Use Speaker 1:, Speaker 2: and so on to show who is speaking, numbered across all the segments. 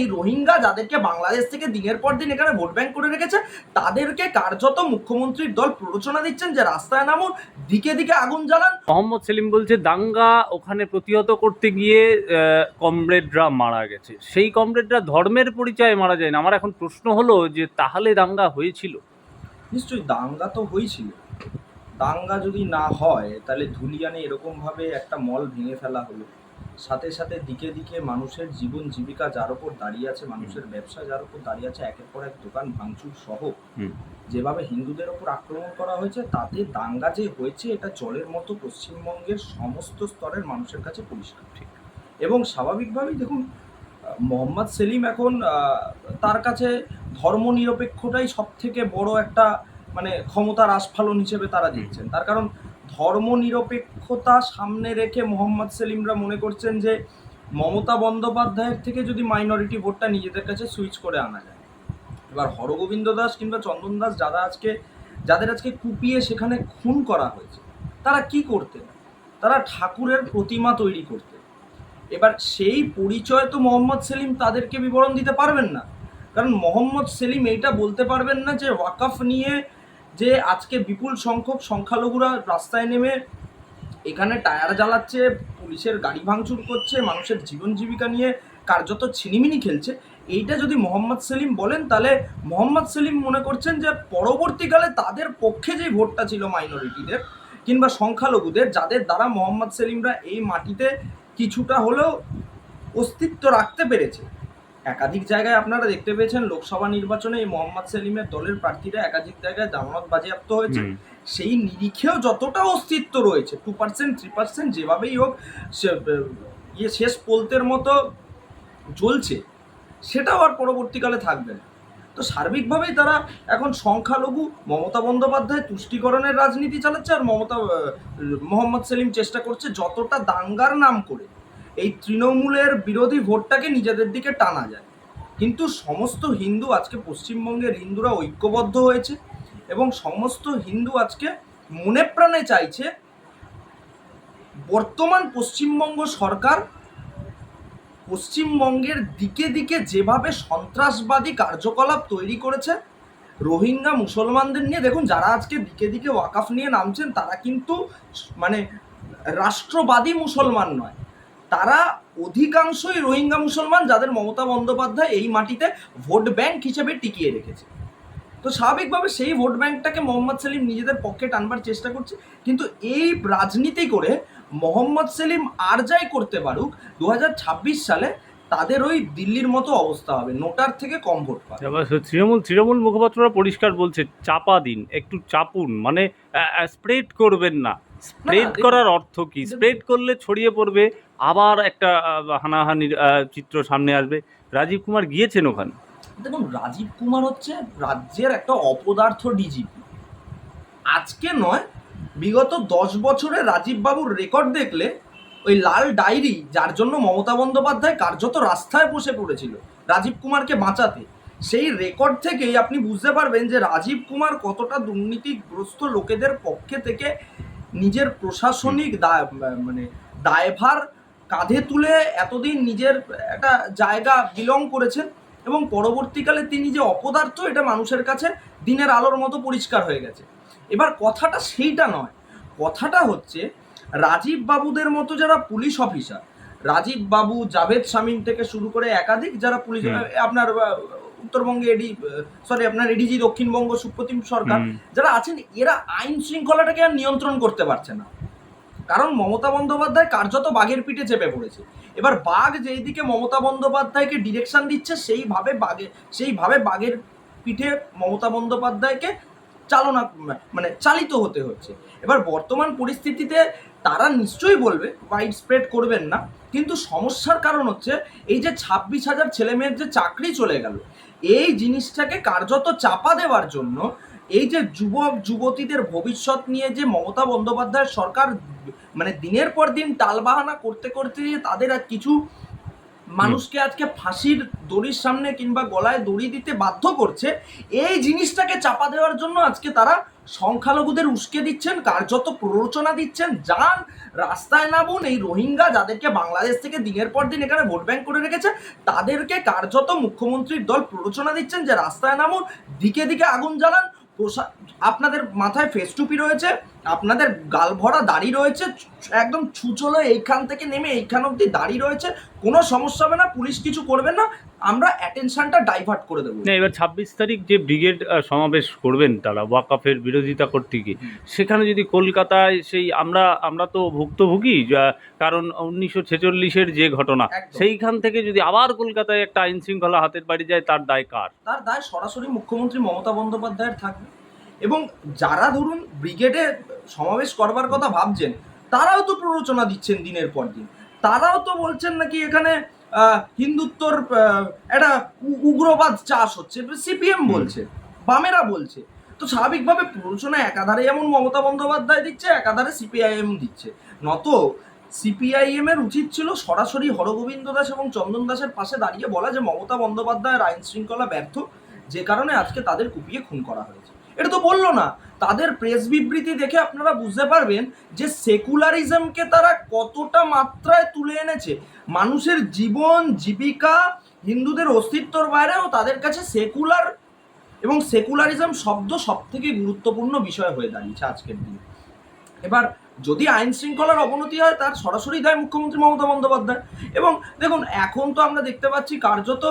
Speaker 1: এই রোহিঙ্গা যাদেরকে বাংলাদেশ থেকে দিনের পর দিন এখানে ভোট ব্যাংক করে রেখেছে তাদেরকে কার্যত মুখ্যমন্ত্রীর দল প্ররোচনা দিচ্ছেন যে রাস্তায় নামুন দিকে দিকে আগুন জ্বালান।
Speaker 2: মোহাম্মদ সেলিম বলছে দাঙ্গা ওখানে প্রতিহত করতে গিয়ে কমরেডরা মারা গেছে। সেই কমরেডরা ধর্মের পরিচয়ে মারা যায় না। আমার এখন প্রশ্ন হলো যে তাহলে দাঙ্গা হয়েছিল?
Speaker 1: নিশ্চয়ই দাঙ্গা তো হয়েছিল। দাঙ্গা যদি না হয় তাহলে ধুলিয়ানে এরকমভাবে একটা মল ভেঙে ফেলা হলো। সাথে সাথে দিকে দিকে মানুষের জীবন জীবিকা যার উপর দাঁড়িয়ে আছে মানুষের ব্যবসা যার উপর দাঁড়িয়ে আছে একের পর এক দোকান ভাঙচুর সহ। যেভাবে হিন্দুদের ওপর আক্রমণ করা হয়েছে তাতে দাঙ্গা যে হয়েছে এটা জলের মতো পশ্চিমবঙ্গের সমস্ত স্তরের মানুষের কাছে পরিষ্কার। ঠিক। এবং স্বাভাবিকভাবেই দেখুন মোহাম্মদ সেলিম এখন তার কাছে ধর্মনিরপেক্ষটাই সব থেকে বড় একটা মানে ক্ষমতার আস্ফালন হিসেবে তারা দেখছেন। তার কারণ ধর্মনিরপেক্ষতা সামনে রেখে মোহাম্মদ সেলিমরা মনে করছেন যে মমতা বন্দ্যোপাধ্যায়ের থেকে যদি মাইনরিটি ভোটটা নিজেদের কাছে সুইচ করে আনা যায়। এবার হরগোবিন্দ দাস কিংবা চন্দন দাস যারা আজকে, যাদের আজকে কুপিয়ে সেখানে খুন করা হয়েছে, তারা কি করতেন? তারা ঠাকুরের প্রতিমা তৈরি করতেন। এবার সেই পরিচয় তো মোহাম্মদ সেলিম তাদেরকে বিবরণ দিতে পারবেন না। কারণ মোহাম্মদ সেলিম এইটা বলতে পারবেন না যে ওয়াকাফ নিয়ে যে আজকে বিপুল সংখ্যক সংখ্যালঘুরা রাস্তায় নেমে এখানে টায়ার জ্বালাচ্ছে, পুলিশের গাড়ি ভাঙচুর করছে, মানুষের জীবন জীবিকা নিয়ে কার্যত ছিনিমিনি খেলছে। এইটা যদি মোহাম্মদ সেলিম বলেন, তাহলে মোহাম্মদ সেলিম মনে করছেন যে পরবর্তীকালে তাদের পক্ষে যে ভোটটা ছিল মাইনরিটিদের কিংবা সংখ্যালঘুদের, যাদের দ্বারা মোহাম্মদ সেলিমরা এই মাটিতে কিছুটা হলেও অস্তিত্ব রাখতে পেরেছে। একাধিক জায়গায় আপনারা দেখতে পেয়েছেন লোকসভা নির্বাচনে এই মোহাম্মদ সেলিমের দলের প্রার্থীরা একাধিক জায়গায় জামানত বাজেয়াপ্ত হয়েছে। সেই নিরিখেও যতটা অস্তিত্ব রয়েছে টু পার্সেন্ট থ্রি পার্সেন্ট যেভাবেই হোক ইয়ে শেষ পোলতের মতো চলছে সেটাও আর পরবর্তীকালে থাকবে না। তো সার্বিকভাবেই তারা এখন সংখ্যালঘু মমতা বন্দ্যোপাধ্যায় তুষ্টিকরণের রাজনীতি চালাচ্ছে আর মমতা মোহাম্মদ সেলিম চেষ্টা করছে যতটা দাঙ্গার নাম করে এই তৃণমূলের বিরোধী ভোটটাকে নিজেদের দিকে টানা যায়। কিন্তু সমস্ত হিন্দু আজকে পশ্চিমবঙ্গের হিন্দুরা ঐক্যবদ্ধ হয়েছে এবং সমস্ত হিন্দু আজকে মনে প্রাণে চাইছে বর্তমান পশ্চিমবঙ্গ সরকার পশ্চিমবঙ্গের দিকে দিকে যেভাবে সন্ত্রাসবাদী কার্যকলাপ তৈরি করেছে, রোহিঙ্গা মুসলমানদের নিয়ে, দেখুন যারা আজকে দিকে দিকে ওয়াকাফ নিয়ে নামছেন, তারা কিন্তু মানে রাষ্ট্রবাদী মুসলমান নয়। তারা অধিকাংশই রোহিঙ্গা মুসলমান যাদের মমতা বন্দ্যোপাধ্যায় এই মাটিতে ভোট ব্যাংক হিসেবে টিকিয়ে রেখেছে। তো স্বাভাবিকভাবে সেই ভোট ব্যাংকটাকে মোহাম্মদ সেলিম নিজেদের পক্ষে টানবার চেষ্টা করছে কিন্তু এই রাজনীতি করে মোহাম্মদ সেলিম আর যাই করতে পারুক দুহাজার ছাব্বিশ সালে তাদের ওই দিল্লির মতো অবস্থা হবে নোটার থেকে কম ভোট পাবে।
Speaker 2: এবার তৃণমূল তৃণমূল মুখপাত্ররা পরিষ্কার বলছে চাপা দিন একটু চাপুন মানে স্প্রেড করবেন না। স্প্রেড করার অর্থ কি? স্প্রেড করলে ছড়িয়ে পড়বে আবার একটা হানাহানির চিত্র সামনে আসবে। রাজীব কুমার গিয়েছেন ওখানে।
Speaker 1: দেখুন রাজীব কুমার হচ্ছে রাজ্যের একটা অপদার্থ ডিজিপি আজকে নয় বিগত দশ বছরে রাজীব বাবুর রেকর্ড দেখলে ওই লাল ডায়েরি যার জন্য মমতা বন্দ্যোপাধ্যায় কার্যত রাস্তায় বসে পড়েছিল রাজীব কুমারকে বাঁচাতে সেই রেকর্ড থেকেই আপনি বুঝতে পারবেন যে রাজীব কুমার কতটা দুর্নীতিগ্রস্ত লোকেদের পক্ষে থেকে নিজের প্রশাসনিক দায় মানে দায়ভার কাঁধে তুলে এতদিন নিজের একটা জায়গা বিলং করেছেন এবং পরবর্তীকালে তিনি যে অপদার্থ এটা মানুষের কাছে দিনের আলোর মতো পরিষ্কার হয়ে গেছে। এবার কথাটা সেইটা নয়। কথাটা হচ্ছে রাজীব বাবুদের মতো যারা পুলিশ অফিসার রাজীব বাবু জাভেদ শামীম থেকে শুরু করে একাধিক যারা পুলিশ আপনার উত্তরবঙ্গে এডি সরি আপনার এডিজি দক্ষিণবঙ্গ সুপ্রতিম সরকার যারা আছেন এরা আইন শৃঙ্খলাটাকে আর নিয়ন্ত্রণ করতে পারছে না। কারণ মমতা বন্দ্যোপাধ্যায় কার্যত বাঘের পিঠে চেপে পড়েছে। এবার বাঘ যেই দিকে মমতা বন্দ্যোপাধ্যায়কে ডিরেকশন দিচ্ছে, সেইভাবে বাঘে সেইভাবে বাঘের পিঠে মমতা বন্দ্যোপাধ্যায়কে চালনা মানে চালিত হতে হচ্ছে। এবার বর্তমান পরিস্থিতিতে তারা নিশ্চয়ই বলবে ওয়াইড স্প্রেড করবেন না। কিন্তু সমস্যার কারণ হচ্ছে, এই যে ছাব্বিশ হাজার ছেলে মেয়ের যে চাকরি চলে গেল, এই জিনিসটাকে কার্যত চাপা দেওয়ার জন্য এই যে যুবক, যুবতীদের ভবিষ্যৎ নিয়ে যে মমতা বন্দ্যোপাধ্যায়ের সরকার মানে দিনের পর দিন টালবাহানা করতে করতে তাদের আর কিছু মানুষকে আজকে ফাঁসির দড়ির সামনে কিংবা গলায় দড়ি দিতে বাধ্য করছে, এই জিনিসটাকে চাপা দেওয়ার জন্য আজকে তারা সংখ্যালঘুদের উস্কে দিচ্ছেন, কার্যত প্ররোচনা দিচ্ছেন। যান, রাস্তায় নামুন, এই রোহিঙ্গা যাদেরকে বাংলাদেশ থেকে দিনের পর দিন এখানে ভোট ব্যাংক করে রেখেছে, তাদেরকে কার্যত মুখ্যমন্ত্রীর দল প্ররোচনা দিচ্ছেন যে রাস্তায় নামুন, দিকে দিকে আগুন জ্বালান প্রশা- আপনাদের মাথায় ফেস টুপি রয়েছে, আপনাদের গাল ভরা দাড়ি রয়েছে, একদম ছুচলো এইখান থেকে নেমে এইখান অব্দি দাড়ি রয়েছে, কোনো সমস্যা হবে না, পুলিশ কিছু করবে না আমরা অ্যাটেনশনটা ডাইভার্ট করে দেবো।
Speaker 2: না এবার ছাব্বিশ তারিখ যে ব্রিগেড সমাবেশ করবেন তারা ওয়াকাফের বিরোধিতা করতে গিয়ে সেখানে যদি কলকাতায় সেই আমরা আমরা তো ভুক্তভোগী কারণ উনিশশো ছেচল্লিশের যে ঘটনা সেইখান থেকে যদি আবার কলকাতায় একটা আইন শৃঙ্খলা হাতের বাড়ি যায় তার দায় কার?
Speaker 1: তার দায় সরাসরি মুখ্যমন্ত্রী মমতা বন্দ্যোপাধ্যায়ের থাকবে। এবং যারা ধরুন ব্রিগেডে সমাবেশ করবার কথা ভাবছেন তারাও তো প্ররোচনা দিচ্ছেন দিনের পর দিন। তারাও তো বলছেন নাকি এখানে হিন্দুত্বর একটা উগ্রবাদ চাষ হচ্ছে। সিপিএম বলছে বামেরা বলছে। তো স্বাভাবিকভাবে প্ররোচনা একাধারে যেমন মমতা বন্দ্যোপাধ্যায় দিচ্ছে একাধারে সিপিআইএম দিচ্ছে। নত সিপিআইএম এর উচিত ছিল সরাসরি হরগোবিন্দ দাস এবং চন্দন দাসের পাশে দাঁড়িয়ে বলা যে মমতা বন্দ্যোপাধ্যায়ের আইন শৃঙ্খলা ব্যর্থ যে কারণে আজকে তাদের কুপিয়ে খুন করা হয়েছে। এটা তো বলল না। তাদের প্রেস বিবৃতি দেখে আপনারা বুঝতে পারবেন যে সেকুলারিজমকে তারা কতটা মাত্রায় তুলে এনেছে। মানুষের জীবন, জীবিকা, হিন্দুদের অস্তিত্বর বাইরেও তাদের কাছে সেকুলার এবং সেকুলারিজম শব্দ সব থেকে গুরুত্বপূর্ণ বিষয় হয়ে দাঁড়িয়েছে আজকের দিনে। এবার যদি আইন শৃঙ্খলার অবনতি হয়, তার সরাসরি দায় মুখ্যমন্ত্রী মমতা বন্দ্যোপাধ্যায়। এবং দেখুন, এখন তো আমরা দেখতে পাচ্ছি কার্যত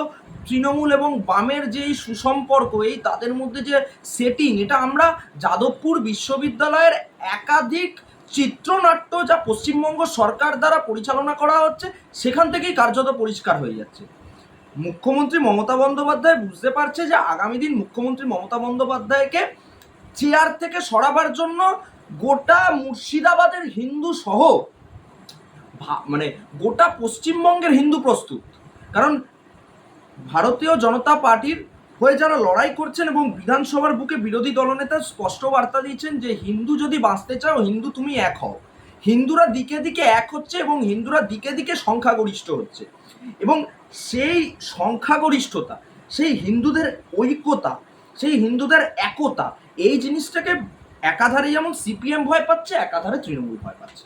Speaker 1: তৃণমূল এবং বামের যে সুসম্পর্ক, এই তাদের মধ্যে যে সেটিং এটা আমরা যাদবপুর বিশ্ববিদ্যালয়ের একাধিক চিত্রনাট্য যা পশ্চিমবঙ্গ সরকার দ্বারা পরিচালনা করা হচ্ছে, সেখান থেকেই কার্যত পরিষ্কার হয়ে যাচ্ছে। মুখ্যমন্ত্রী মমতা বন্দ্যোপাধ্যায় বুঝতে পারছে যে আগামী দিন মুখ্যমন্ত্রী মমতা বন্দ্যোপাধ্যায়কে চেয়ার থেকে সরাবার জন্য গোটা মুর্শিদাবাদের হিন্দু সহ মানে গোটা পশ্চিমবঙ্গের হিন্দু প্রস্তুত। কারণ ভারতীয় জনতা পার্টির হয়ে যারা লড়াই করছেন এবং বিধানসভার বুকে বিরোধী দলনেতা স্পষ্ট বার্তা দিয়েছেন যে হিন্দু যদি বাঁচতে চাও, হিন্দু তুমি এক হও। হিন্দুরা দিকে দিকে এক হচ্ছে এবং হিন্দুরা দিকে দিকে সংখ্যাগরিষ্ঠ হচ্ছে। এবং সেই সংখ্যাগরিষ্ঠতা, সেই হিন্দুদের ঐক্যতা, সেই হিন্দুদের একতা, এই জিনিসটাকে একাধারে যেমন সিপিএম ভয় পাচ্ছে একাধারে তৃণমূল ভয় পাচ্ছে।